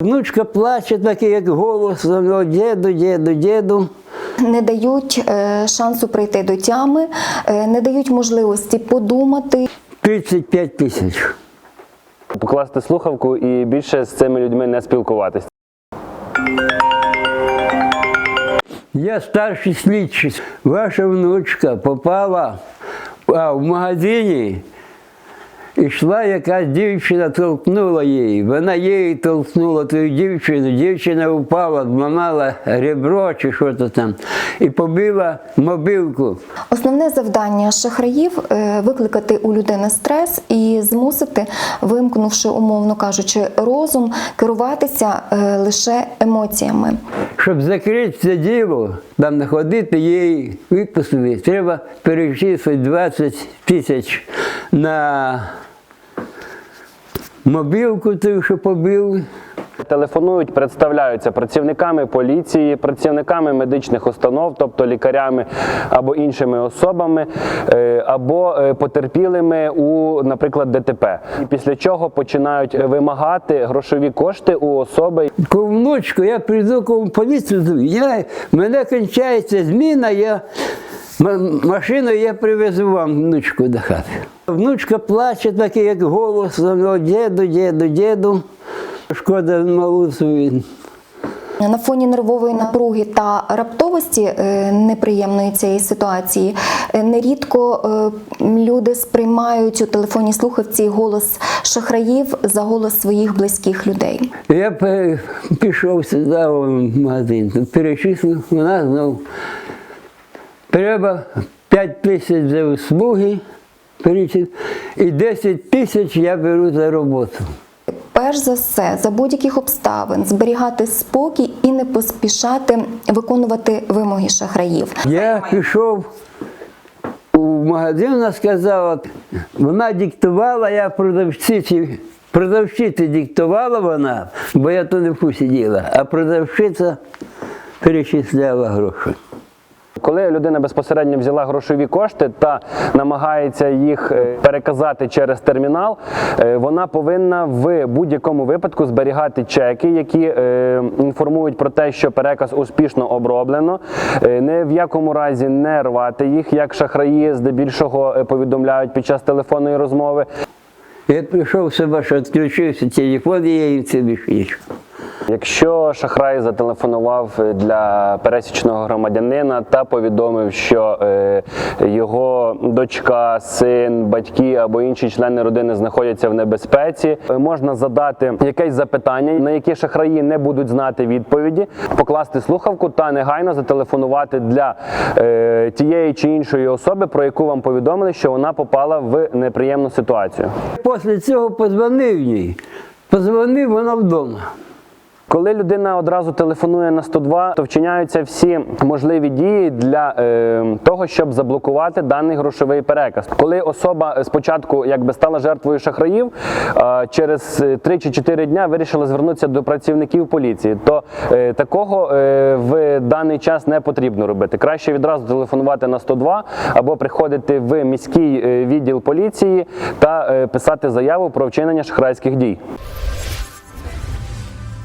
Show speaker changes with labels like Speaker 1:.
Speaker 1: Внучка плаче, такий як голос, діду, діду, діду.
Speaker 2: Не дають е, шансу прийти до тями, е, не дають можливості подумати.
Speaker 1: 35 тисяч.
Speaker 3: Покласти слухавку і більше з цими людьми не спілкуватись.
Speaker 1: Я старший слідчий. Ваша внучка попала а, в магазині. Ішла якась дівчина, толкнула її. Вона її толкнула ту дівчину. Дівчина впала, зламала ребро чи що то там, і побила мобілку.
Speaker 2: Основне завдання шахраїв е, викликати у людини стрес і змусити, вимкнувши, умовно кажучи, розум, керуватися е, лише емоціями.
Speaker 1: Щоб закрити це діло, там знаходити її випустили, треба перечислити 20 тисяч на мобілку, ту, що побили.
Speaker 3: Телефонують, представляються працівниками поліції, працівниками медичних установ, тобто лікарями або іншими особами, е, або е, потерпілими у, наприклад, ДТП. І після чого починають вимагати грошові кошти у особи.
Speaker 1: Ко внучку я прийду ко в поліцію, я, мене кінчається зміна, я м- машиною я привезу вам внучку до хати. Внучка плаче, такий як голос, діду, діду, діду. Шкода малу свою.
Speaker 2: На фоні нервової напруги та раптовості е, неприємної цієї ситуації е, нерідко е, люди сприймають у телефонній слухавці голос шахраїв за голос своїх близьких людей.
Speaker 1: Я пішов сюди в магазин, перечислив, вона знову. Треба 5 тисяч за услуги, і 10 тисяч я беру за роботу.
Speaker 2: Перш за все, за будь-яких обставин зберігати спокій і не поспішати виконувати вимоги шахраїв.
Speaker 1: Я пішов у магазин, вона сказала, вона диктувала, я продавщиці, продавщиці диктувала вона, бо я то не в сиділа, а продавщиця перечисляла гроші.
Speaker 3: Коли людина безпосередньо взяла грошові кошти та намагається їх е, переказати через термінал, е, вона повинна в будь-якому випадку зберігати чеки, які е, інформують про те, що переказ успішно оброблено. Не в якому разі не рвати їх, як шахраї здебільшого повідомляють під час телефонної розмови.
Speaker 1: Я прийшов себе, що відключився телефон, і я їм це більше.
Speaker 3: Якщо шахрай зателефонував для пересічного громадянина та повідомив, що е, його дочка, син, батьки або інші члени родини знаходяться в небезпеці, е, можна задати якесь запитання, на яке шахраї не будуть знати відповіді, покласти слухавку та негайно зателефонувати для е, тієї чи іншої особи, про яку вам повідомили, що вона попала в неприємну ситуацію.
Speaker 1: Після цього подзвонив їй. Подзвонив, вона вдома.
Speaker 3: Коли людина одразу телефонує на 102, то вчиняються всі можливі дії для е, того, щоб заблокувати даний грошовий переказ. Коли особа спочатку якби стала жертвою шахраїв, е, через 3 чи 4 дня вирішила звернутися до працівників поліції, то е, такого е, в даний час не потрібно робити. Краще відразу телефонувати на 102 або приходити в міський е, відділ поліції та е, писати заяву про вчинення шахрайських дій.